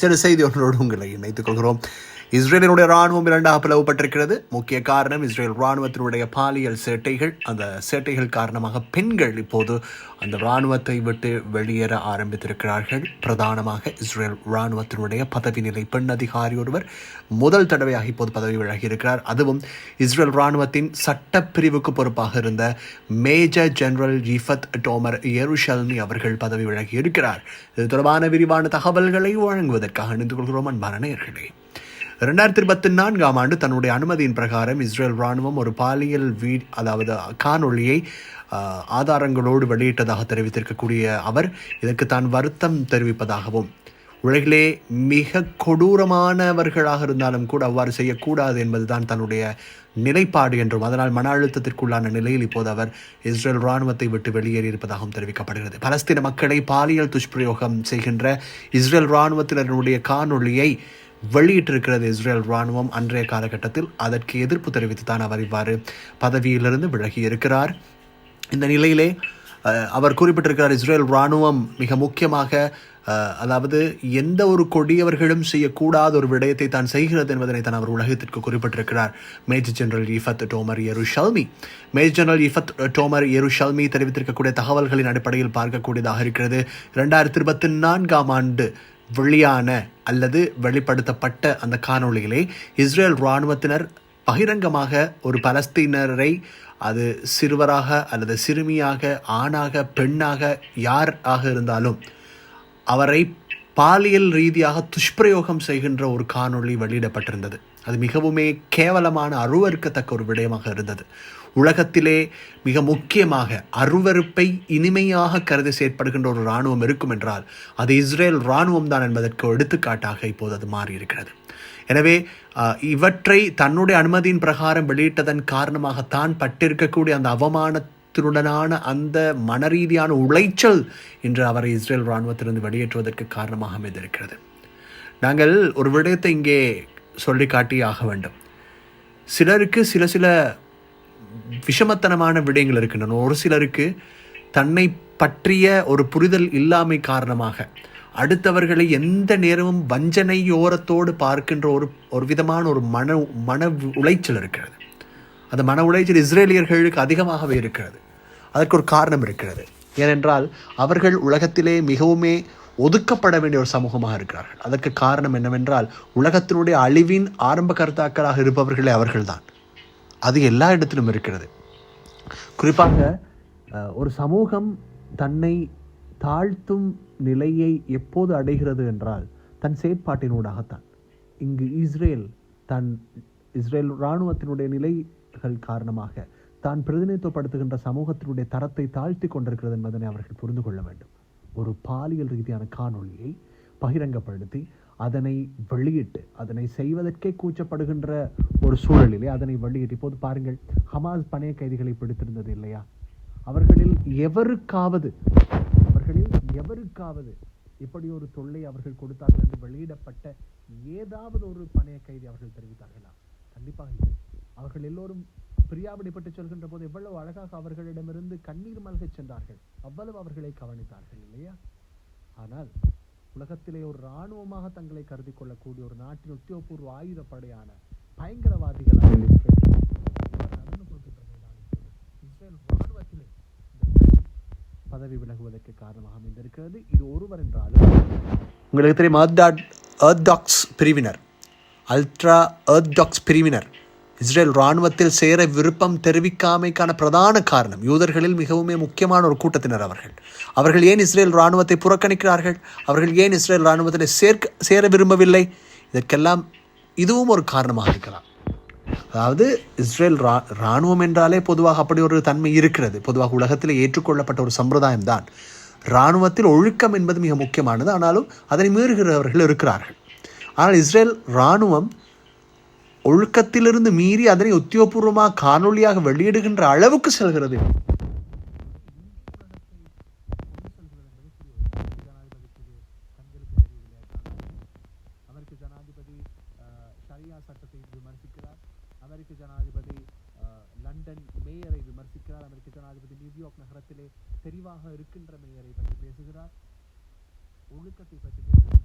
சில செய்தி ஒன்றோடு உங்களை இணைத்துக் கொள்கிறோம். இஸ்ரேலினுடைய ராணுவம் இரண்டாக பிளவுபட்டிருக்கிறது. முக்கிய காரணம் இஸ்ரேல் ராணுவத்தினுடைய பாலியல் சேட்டைகள். அந்த சேட்டைகள் காரணமாக பெண்கள் இப்போது அந்த ராணுவத்தை விட்டு வெளியேற ஆரம்பித்திருக்கிறார்கள். பிரதானமாக இஸ்ரேல் ராணுவத்தினுடைய பதவி நிலை பெண் அதிகாரி ஒருவர் முதல் தடவையாக இப்போது பதவி விலகி இருக்கிறார். அதுவும் இஸ்ரேல் ராணுவத்தின் சட்டப்பிரிவுக்கு பொறுப்பாக இருந்த major general Yifat Tomer Yerushalmi அவர்கள் பதவி விலகி இருக்கிறார். இது தொடர்பான விரிவான தகவல்களை வழங்குவதற்காக இணைந்து கொள்கிறோம் அன்பான நேயர்களே. ரெண்டாயிரத்தி இருபத்தி நான்காம் ஆண்டு தன்னுடைய அனுமதியின் பிரகாரம் இஸ்ரேல் ராணுவம் ஒரு பாலியல் வீ அதாவது காணொளியை ஆதாரங்களோடு வெளியிட்டதாக தெரிவித்திருக்கக்கூடிய அவர் இதற்கு தான் வருத்தம் தெரிவிப்பதாகவும் உலகிலே மிக கொடூரமானவர்களாக இருந்தாலும் கூட அவ்வாறு செய்யக்கூடாது என்பதுதான் தன்னுடைய நிலைப்பாடு என்றும் அதனால் மன அழுத்தத்திற்குள்ளான நிலையில் இப்போது அவர் இஸ்ரேல் ராணுவத்தை விட்டு வெளியேறியிருப்பதாகவும் தெரிவிக்கப்படுகிறது. பலஸ்தீன மக்களை பாலியல் துஷ்பிரயோகம் செய்கின்ற இஸ்ரேல் இராணுவத்தினருடைய காணொளியை வெளியிட்டிருக்கிறது இஸ்ரேல் ராணுவம் அன்றைய காலகட்டத்தில். அதற்கு எதிர்ப்பு தெரிவித்து தான் அவர் இவ்வாறு பதவியிலிருந்து விலகி இருக்கிறார் இந்த நிலையிலே அவர் குறிப்பிட்டிருக்கிறார் இஸ்ரேல் ராணுவம் மிக முக்கியமாக அதாவது எந்த ஒரு கொடியவர்களும் செய்யக்கூடாத ஒரு விடயத்தை தான் செய்கிறது என்பதனை தான் அவர் உலகத்திற்கு குறிப்பிட்டிருக்கிறார். Major general Yifat Tomer Yerushalmi. Major general Yifat Tomer Yerushalmi தெரிவித்திருக்கக்கூடிய தகவல்களின் அடிப்படையில் பார்க்கக்கூடியதாக இருக்கிறது. இரண்டாயிரத்தி இருபத்தி நான்காம் ஆண்டு வெளியான அல்லது வெளிப்படுத்தப்பட்ட அந்த காணொளியிலே இஸ்ரேல் இராணுவத்தினர் பகிரங்கமாக ஒரு பலஸ்தீனரை அது சிறுவராக அல்லது சிறுமியாக ஆணாக பெண்ணாக யார் ஆக இருந்தாலும் அவரை பாலியல் ரீதியாக துஷ்பிரயோகம் செய்கின்ற ஒரு காணொளி வெளியிடப்பட்டிருந்தது. அது மிகவுமே கேவலமான அருவருக்கத்தக்க ஒரு விடயமாக இருந்தது. உலகத்திலே மிக முக்கியமாக அருவருப்பை இனிமையாக கருதி செயற்படுகின்ற ஒரு இராணுவம் இருக்கும் என்றால் அது இஸ்ரேல் இராணுவம் தான் என்பதற்கு எடுத்துக்காட்டாக இப்போது அது மாறியிருக்கிறது எனவே இவற்றை தன்னுடைய அனுமதியின் பிரகாரம் வெளியிட்டதன் காரணமாக தான் பட்டிருக்கக்கூடிய அந்த அவமானத்தினுடனான அந்த மனரீதியான உளைச்சல் இன்று அவரை இஸ்ரேல் இராணுவத்திலிருந்து வெளியேற்றுவதற்கு காரணமாக அமைந்திருக்கிறது. நாங்கள் ஒரு விடயத்தை இங்கே சொல்லி காட்டி ஆக வேண்டும். சிலருக்கு சில சில விஷமத்தனமான விடயங்கள் இருக்கின்றன. ஒரு சிலருக்கு தன்னை பற்றிய ஒரு புரிதல் இல்லாமை காரணமாக அடுத்தவர்களை எந்த நேரமும் வஞ்சனையோரத்தோடு பார்க்கின்ற ஒரு ஒரு விதமான ஒரு மன மன உளைச்சல் இருக்கிறது. அந்த மன உளைச்சல் இஸ்ரேலியர்களுக்கு அதிகமாகவே இருக்கிறது. அதற்கு ஒரு காரணம் இருக்கிறது. ஏனென்றால் அவர்கள் உலகத்திலே மிகவுமே ஒதுக்கப்பட வேண்டிய ஒரு சமூகமாக இருக்கிறார்கள். அதற்கு காரணம் என்னவென்றால் உலகத்தினுடைய அழிவின் ஆரம்ப கர்த்தாக்களாக இருப்பவர்களே அவர்கள்தான். அது எல்லா இடத்திலும் இருக்கிறது. குறிப்பாக ஒரு சமூகம் தன்னை தாழ்த்தும் நிலையை எப்போது அடைகிறது என்றால் தன் செயற்பாட்டினூடாகத்தான். இங்கு இஸ்ரேல் தன் இஸ்ரேல் இராணுவத்தினுடைய நிலைகள் காரணமாக தான் பிரதிநிதித்துவப்படுத்துகின்ற சமூகத்தினுடைய தரத்தை தாழ்த்தி கொண்டிருக்கிறது என்பதனை அவர்கள் புரிந்து கொள்ள வேண்டும். ஒரு பாலியல் ரீதியான காணொளியை பகிரங்கப்படுத்தி அதனை வெளியிட்டு அதனை செய்வதற்கே கூச்சப்படுகின்ற ஒரு சூழலிலே அதனை வெளியிட்டு இப்போது பாருங்கள் ஹமாஸ் பணைய கைதிகளை பிடித்திருந்தது இல்லையா? அவர்களில் எவருக்காவது அவர்களில் எவருக்காவது இப்படி ஒரு தொல்லை அவர்கள் கொடுத்தார்கள் என்று வெளியிடப்பட்ட ஏதாவது ஒரு பணைய கைதி அவர்கள் தெரிவித்தார்களா? கண்டிப்பாக இல்லை. அவர்கள் எல்லோரும் பிரியாவிடைப்பட்டு சொல்கின்ற போது எவ்வளவு அழகாக அவர்களிடமிருந்து கண்ணீர் மல்கச் சென்றார்கள். அவ்வளவு அவர்களை கவனித்தார்கள் இல்லையா? ஆனால் உலகத்திலே ஒரு இராணுவமாக தங்களை கருதி கொள்ளக்கூடிய ஒரு நாட்டின் உத்தியோகபூர்வ ஆயுதப்படையான பயங்கரவாதிகளாக இஸ்ரேல் இஸ்ரேல் பதவி விலகுவதற்கு காரணமாக அமைந்திருக்கிறது. இது ஒருவர் என்றாலும் உங்களுக்கு தெரியும் பிரிவினர். அல்ட்ரா அர்டாக்ஸ் பிரிவினர். இஸ்ரேல் இராணுவத்தில் சேர விருப்பம் தெரிவிக்காமைக்கான பிரதான காரணம் யூதர்களில் மிகவுமே முக்கியமான ஒரு கூட்டத்தினர் அவர்கள். அவர்கள் ஏன் இஸ்ரேல் இராணுவத்தை புறக்கணிக்கிறார்கள்? அவர்கள் ஏன் இஸ்ரேல் இராணுவத்தில் சேர்க்க சேர விரும்பவில்லை? இதற்கெல்லாம் இதுவும் ஒரு காரணமாக இருக்கலாம். அதாவது இஸ்ரேல் ரா இராணுவம் என்றாலே பொதுவாக அப்படி ஒரு தன்மை இருக்கிறது. பொதுவாக உலகத்தில் ஏற்றுக்கொள்ளப்பட்ட ஒரு சம்பிரதாயம் தான் இராணுவத்தில் ஒழுக்கம் என்பது மிக முக்கியமானது. ஆனாலும் அதனை மீறுகிறவர்கள் இருக்கிறார்கள். ஆனால் இஸ்ரேல் இராணுவம் ஒழுக்கத்திலிருந்து மீறி அதனை உத்தியோகபூர்வமாக காணொளியாக வெளியிடுகின்ற அளவுக்கு செல்கிறது. ஜனாதிபதி சட்டத்தை அமெரிக்க ஜனாதிபதி லண்டன் ஜனாதிபதி நியூயார்க் நகரத்திலே தெரிவாக இருக்கின்ற மேயரை பற்றி பேசுகிறார். ஒழுக்கத்தை பற்றி பேசுகிறார்.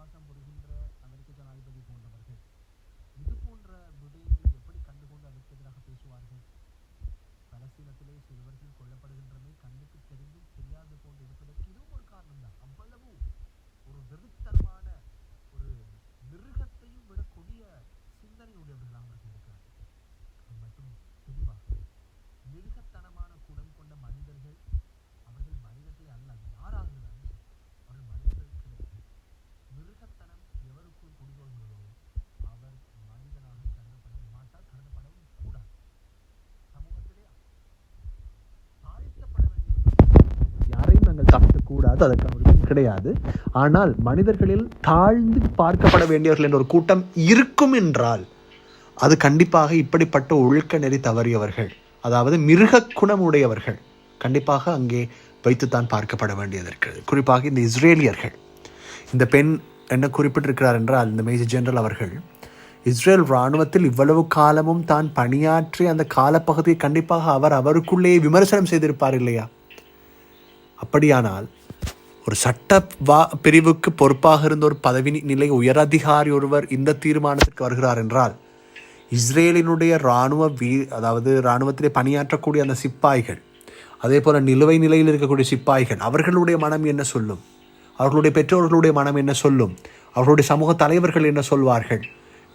போராட்டம் புரிகின்ற அமெரிக்க ஜனாதிபதி போன்றவர்கள். இது போன்ற விடயங்கள் தாழ்த்தக்கூடாது அதற்கு உரிமை கிடையாது. ஆனால் மனிதர்களில் தாழ்ந்து பார்க்கப்பட வேண்டியவர்கள் என்ற ஒரு கூட்டம் இருக்கும் என்றால் அது கண்டிப்பாக இப்படிப்பட்ட ஒழுக்க நெறி தவறியவர்கள் அதாவது மிருக குணமுடையவர்கள் கண்டிப்பாக அங்கே வைத்துத்தான் பார்க்கப்பட வேண்டியது இருக்கிறது குறிப்பாக இந்த இஸ்ரேலியர்கள். இந்த பெண் என்ன குறிப்பிட்டிருக்கிறார் என்றால் இந்த மேஜர் ஜெனரல் அவர்கள் இஸ்ரேல் இராணுவத்தில் இவ்வளவு காலமும் தான் பணியாற்றி அந்த காலப்பகுதியை கண்டிப்பாக அவர் அவருக்குள்ளேயே விமர்சனம் செய்திருப்பார் இல்லையா? அப்படியானால் ஒரு சட்ட வா பிரிவுக்கு பொறுப்பாக இருந்த ஒரு பதவி நிலை உயரதிகாரி ஒருவர் இந்த தீர்மானத்திற்கு வருகிறார் என்றால் இஸ்ரேலினுடைய இராணுவ வீ அதாவது இராணுவத்திலே பணியாற்றக்கூடிய அந்த சிப்பாய்கள் அதே போல் நிலுவை நிலையில் இருக்கக்கூடிய சிப்பாய்கள் அவர்களுடைய மனம் என்ன சொல்லும்? அவர்களுடைய பெற்றோர்களுடைய மனம் என்ன சொல்லும்? அவர்களுடைய சமூக தலைவர்கள் என்ன சொல்வார்கள்?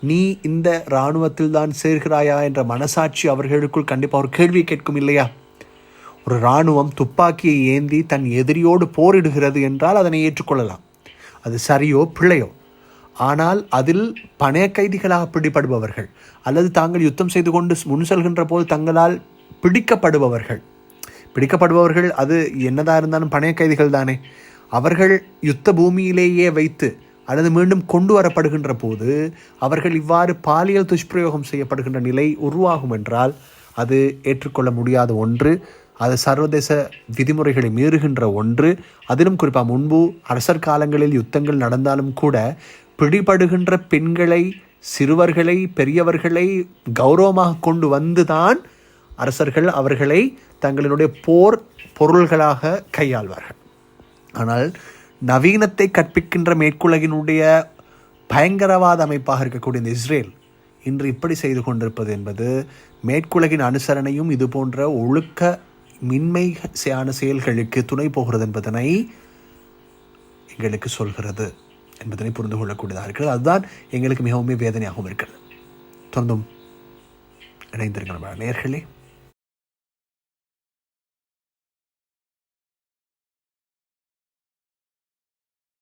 நீ இந்த இராணுவத்தில் தான் சேர்கிறாயா என்ற மனசாட்சி அவர்களுக்குள் கண்டிப்பாக ஒரு கேள்வி கேட்கும் இல்லையா? ஒரு இராணுவம் துப்பாக்கியை ஏந்தி தன் எதிரியோடு போரிடுகிறது என்றால் அதனை ஏற்றுக்கொள்ளலாம். அது சரியோ பிழையோ. ஆனால் அதில் பணைய கைதிகளாக பிடிபடுபவர்கள் அல்லது தாங்கள் யுத்தம் செய்து கொண்டு முன் செல்கின்ற போது தங்களால் பிடிக்கப்படுபவர்கள். பிடிக்கப்படுபவர்கள் அது என்னதாக இருந்தாலும் பணைய கைதிகள் தானே. அவர்கள் யுத்த பூமியிலேயே வைத்து அல்லது மீண்டும் கொண்டு வரப்படுகின்ற போது அவர்கள் இவ்வாறு பாலியல் துஷ்பிரயோகம் செய்யப்படுகின்ற நிலை உருவாகும் என்றால் அது ஏற்றுக்கொள்ள முடியாத ஒன்று. அது சர்வதேச விதிமுறைகளை மீறுகின்ற ஒன்று. அதிலும் குறிப்பாக முன்பு அரசர் காலங்களில் யுத்தங்கள் நடந்தாலும் கூட பிடிபடுகின்ற பெண்களை சிறுவர்களை பெரியவர்களை கௌரவமாக கொண்டு வந்துதான் அரசர்கள் அவர்களை தங்களினுடைய போர் பொருள்களாக கையாள்வார்கள். ஆனால் நவீனத்தை கற்பிக்கின்ற மேற்குலகினுடைய பயங்கரவாத அமைப்பாக இருக்கக்கூடிய இந்த இஸ்ரேல் இன்று இப்படி செய்து கொண்டிருப்பது என்பது மேற்குலகின் அனுசரணையும் இது போன்ற ஒழுக்க மின்மையான செயல்களுக்கு துணை போகிறது என்பதனை எங்களுக்கு சொல்கிறது என்பதனை புரிந்து கொள்ளக்கூடியதாக இருக்கிறது. அதுதான் எங்களுக்கு மிகவும் வேதனையாகவும் இருக்கிறது. தொடர்ந்தும் இணைந்திருக்கிற நேர்களே